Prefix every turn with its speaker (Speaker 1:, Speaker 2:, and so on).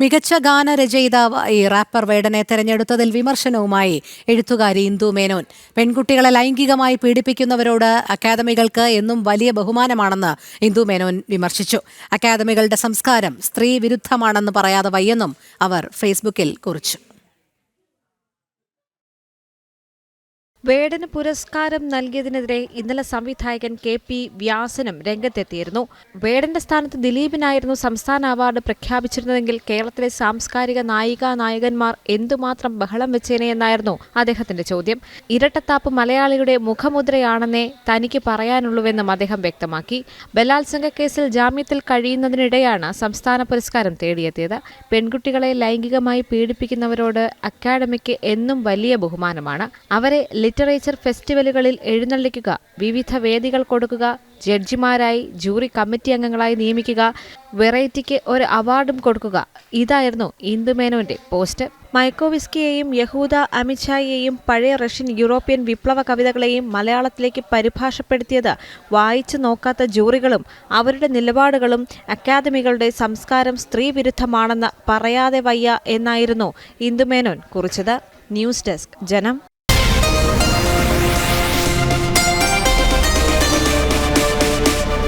Speaker 1: മികച്ച ഗാനരചയിതാവായി റാപ്പർ വേടനെ തെരഞ്ഞെടുത്തതിൽ വിമർശനവുമായി എഴുത്തുകാരി ഇന്ദു മേനോൻ. പെൺകുട്ടികളെ ലൈംഗികമായി പീഡിപ്പിക്കുന്നവരോട് അക്കാദമികൾക്ക് എന്നും വലിയ ബഹുമാനമാണെന്ന് ഇന്ദു മേനോൻ വിമർശിച്ചു. അക്കാദമികളുടെ സംസ്കാരം സ്ത്രീ വിരുദ്ധമാണെന്ന് പറയാതെ വയ്യെന്നും അവർ ഫേസ്ബുക്കിൽ കുറിച്ചു.
Speaker 2: വേടന് പുരസ്കാരം നൽകിയതിനെതിരെ ഇന്നലെ സംവിധായകൻ കെ പി വ്യാസനും രംഗത്തെത്തിയിരുന്നു. വേടന്റെ സ്ഥാനത്ത് ദിലീപിനായിരുന്നു സംസ്ഥാന അവാർഡ് പ്രഖ്യാപിച്ചിരുന്നതെങ്കിൽ കേരളത്തിലെ സാംസ്കാരിക നായിക നായകന്മാർ എന്തുമാത്രം ബഹളം വെച്ചേനെ എന്നായിരുന്നു അദ്ദേഹത്തിന്റെ ചോദ്യം. ഇരട്ടത്താപ്പ് മലയാളിയുടെ മുഖമുദ്രയാണെന്നേ തനിക്ക് പറയാനുള്ളൂവെന്നും അദ്ദേഹം വ്യക്തമാക്കി. ബലാത്സംഗ കേസിൽ ജാമ്യത്തിൽ കഴിയുന്നതിനിടെയാണ് സംസ്ഥാന പുരസ്കാരം തേടിയെത്തിയത്. പെൺകുട്ടികളെ ലൈംഗികമായി പീഡിപ്പിക്കുന്നവരോട് അക്കാഡമിക്ക് എന്നും വലിയ ബഹുമാനമാണ്. അവരെ ലിറ്ററേച്ചർ ഫെസ്റ്റിവലുകളിൽ എഴുന്നള്ളിക്കുക വിവിധ വേദികൾ കൊടുക്കുക ജഡ്ജിമാരായി ജൂറി കമ്മിറ്റി അംഗങ്ങളായി നിയമിക്കുക വെറൈറ്റിക്ക് ഒരു അവാർഡും കൊടുക്കുക. ഇതായിരുന്നു ഇന്ദുമേനോന്റെ പോസ്റ്റ് മൈക്കോവിസ്കിയെയും യഹൂദ അമിച്ചായിയെയും പഴയ റഷ്യൻ യൂറോപ്യൻ വിപ്ലവ കവിതകളെയും മലയാളത്തിലേക്ക് പരിഭാഷപ്പെടുത്തിയത് വായിച്ചു നോക്കാത്ത ജൂറികളും അവരുടെ നിലപാടുകളും അക്കാദമികളുടെ സംസ്കാരം സ്ത്രീവിരുദ്ധമാണെന്ന് പറയാതെ വയ്യ എന്നായിരുന്നു ഇന്ദുമേനോൻ കുറിച്ചത്. ന്യൂസ് ഡെസ്ക് ജനം.